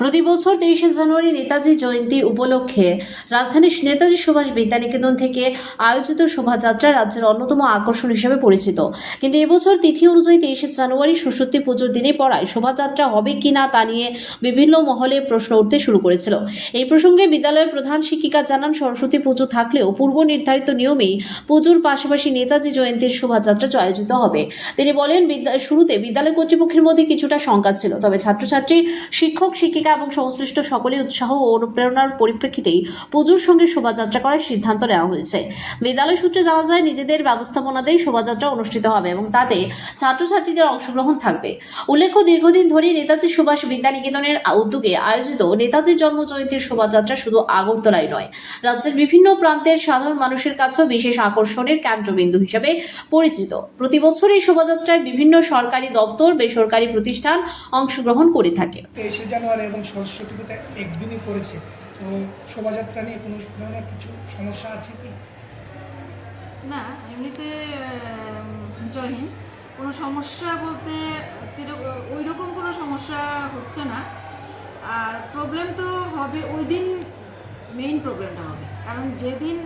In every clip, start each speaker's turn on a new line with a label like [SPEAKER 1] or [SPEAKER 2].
[SPEAKER 1] প্রতি বছর তেইশে জানুয়ারি নেতাজি জয়ন্তী উপলক্ষে রাজধানীর নেতাজি সুভাষ বিদ্যানিকেতন থেকে আয়োজিত শোভাযাত্রা রাজ্যের অন্যতম আকর্ষণ হিসেবে পরিচিত। কিন্তু এবছর তিথি অনুযায়ী তেইশে জানুয়ারি সরস্বতী পুজোর দিনে পড়ায় শোভাযাত্রা হবে কি না তা নিয়ে বিভিন্ন মহলে প্রশ্ন উঠতে শুরু করেছিল। এই প্রসঙ্গে বিদ্যালয়ের প্রধান শিক্ষিকা জানান, সরস্বতী পুজো থাকলেও পূর্ব নির্ধারিত নিয়মেই পুজোর পাশাপাশি নেতাজি জয়ন্তীর শোভাযাত্রা আয়োজিত হবে। তিনি বলেন শুরুতে বিদ্যালয় কর্তৃপক্ষের মধ্যে কিছুটা শঙ্কা ছিল, তবে ছাত্রছাত্রী, শিক্ষক, শিক্ষিকা এবং সংশ্লিষ্ট সকলেই উৎসাহ ও অনুপ্রেরণার পরিপ্রেক্ষিতেই পুজোর সঙ্গে শোভাযাত্রা করার সিদ্ধান্ত নেওয়া হয়েছে। বিদ্যালয় সূত্রে জানা যায়, নিজেদের ব্যবস্থাপনাতেই শোভাযাত্রা অনুষ্ঠিত হবে এবং তাতে ছাত্রছাত্রীদের অংশগ্রহণ থাকবে। উল্লেখ্য, দীর্ঘদিন ধরে নেতাজি সুভাষ বিদ্যানিকেতনের উদ্যোগে আয়োজিত নেতাজির জন্ম জয়ন্তীর শোভাযাত্রা শুধু আগরতলায় নয়। রাজ্যের বিভিন্ন প্রান্তের সাধারণ মানুষের কাছেও বিশেষ আকর্ষণের কেন্দ্রবিন্দু হিসেবে পরিচিত। প্রতি বছর এই শোভাযাত্রায় বিভিন্ন সরকারি দপ্তর, বেসরকারি প্রতিষ্ঠান অংশগ্রহণ করে থাকে।
[SPEAKER 2] তেইশে জানুয়ারি এবং সরস্বতী পুজো একদিনই পড়েছে। তো শোভাযাত্রা নিয়ে কোনো ধরনের কিছু সমস্যা আছে কি?
[SPEAKER 3] না, এমনিতে জয়হীন। কোনো সমস্যা বলতে ওই রকম কোনো সমস্যা হচ্ছে না। আর প্রবলেম তো হবে, ওই দিন মেইন প্রবলেমটা হবে। কারণ যেদিন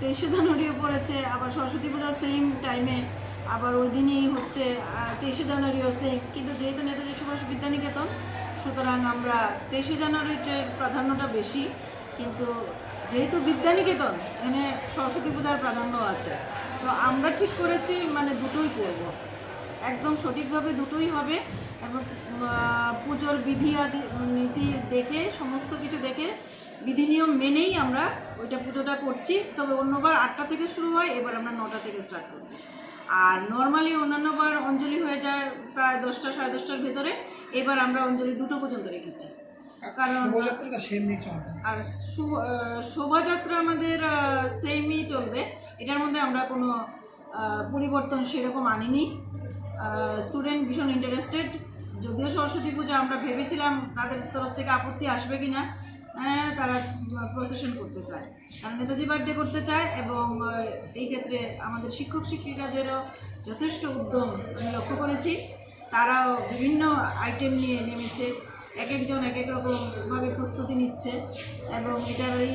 [SPEAKER 3] তেইশে জানুয়ারিও পড়েছে, আবার সরস্বতী পূজা সেম টাইমে আবার ওই দিনই হচ্ছে তেইশে জানুয়ারিও সেম কিন্তু যেহেতু নেতাজি সুভাষ বিদ্যানিকেতন সুতরাং আমরা তেইশে জানুয়ারিটার প্রাধান্যটা বেশি, কিন্তু যেহেতু বিদ্যানিকেতন, এখানে সরস্বতী পূজার প্রাধান্য আছে। তো আমরা ঠিক করেছি মানে দুটোই করব। একদম সঠিকভাবে দুটোই হবে এবং পুজোর বিধি আদি, নীতি দেখে, সমস্ত কিছু দেখে বিধি নিয়ম মেনেই আমরা ওইটা পুজোটা করছি। তবে অন্যবার আটটা থেকে শুরু হয়, এবার আমরা নটা থেকে স্টার্ট করব। আর নর্মালি অন্যান্যবার অঞ্জলি হয়ে যায় প্রায় দশটা সাড়ে দশটার ভেতরে। এবার আমরা অঞ্জলি দুটো পর্যন্ত রেখেছি। কারণ- আর শোভাযাত্রা আমাদের সেমই চলবে। এটার মধ্যে আমরা কোনো পরিবর্তন সেরকম আনিনি। স্টুডেন্ট ভীষণ ইন্টারেস্টেড যদিও সরস্বতী পূজা আমরা ভেবেছিলাম তাদের তরফ থেকে আপত্তি আসবে কি না তারা প্রসেশন করতে চায়। তারা নেতাজি বার্থডে করতে চায় এবং এই ক্ষেত্রে আমাদের শিক্ষক শিক্ষিকাদেরও যথেষ্ট উদ্যম আমি লক্ষ্য করেছি। তারাও বিভিন্ন আইটেম নিয়ে নেমেছে, এক একজন এক এক রকমভাবে প্রস্তুতি নিচ্ছে এবং এটার ওই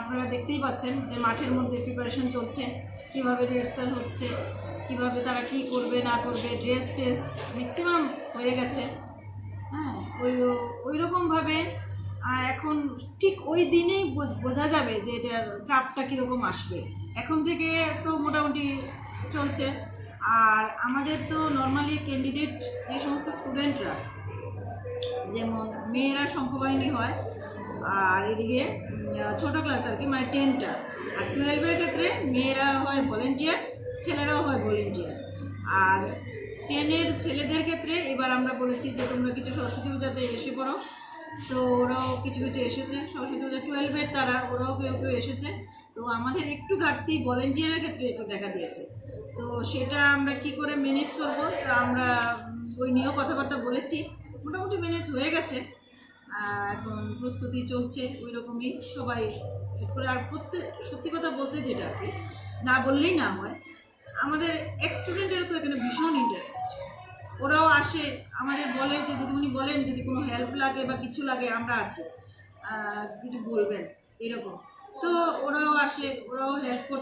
[SPEAKER 3] আপনারা দেখতেই পাচ্ছেন যে মাঠের মধ্যে প্রিপারেশন চলছে, কীভাবে রিহার্সাল হচ্ছে, কীভাবে তারা কি করবে, না করবে ড্রেস টেস ম্যাক্সিমাম হয়ে গেছে। হ্যাঁ ওই ওই রকমভাবে এখন ঠিক ওই দিনেই বোঝ- যাবে যে এটার চাপটা কীরকম আসবে। এখন থেকে তো মোটামুটি চলছে। আর আমাদের তো নর্মালি ক্যান্ডিডেট যে সমস্ত স্টুডেন্টরা যেমন মেয়েরা সংখ্যবাহিনী হয়, আর এদিকে ছোট ক্লাস আর কি মানে টেনটা আর টুয়েলভের ক্ষেত্রে মেয়েরা হয় ভলেন্টিয়ার ছেলেরাও হয় ভলেন্টিয়ার আর টেনের ছেলেদের ক্ষেত্রে এবার আমরা বলেছি যে তোমরা কিছু সরস্বতী পূজাতে এসে পড়ো। তো ওরাও কিছু কিছু এসেছে। সরস্বতী পূজা টুয়েলভের তারা, ওরাও কেউ কেউ এসেছে। তো আমাদের একটু ঘাটতি ভলেন্টিয়ারের ক্ষেত্রে দেখা দিয়েছে। তো সেটা আমরা কি করে ম্যানেজ করব, তা আমরা ওই নিয়েও কথাবার্তা বলেছি। মোটামুটি ম্যানেজ হয়ে গেছে। এখন প্রস্তুতি চলছে ওই রকমই। সবাই করে, আর প্রত্যেক সত্যি কথা বলতে যেটা আর কি, না বললেই না হয়, আমাদের এক্স স্টুডেন্টেরও তো এখানে ভীষণ ইন্টারেস্ট ওরাও আসে, আমাদের বলে যে, দিদিমণি বলেন যদি কোনো হেল্প লাগে বা কিছু লাগে, আমরা আছি। কিছু বলবেন, এরকম। তো ওরাও আসে, ওরাও হেল্প করতে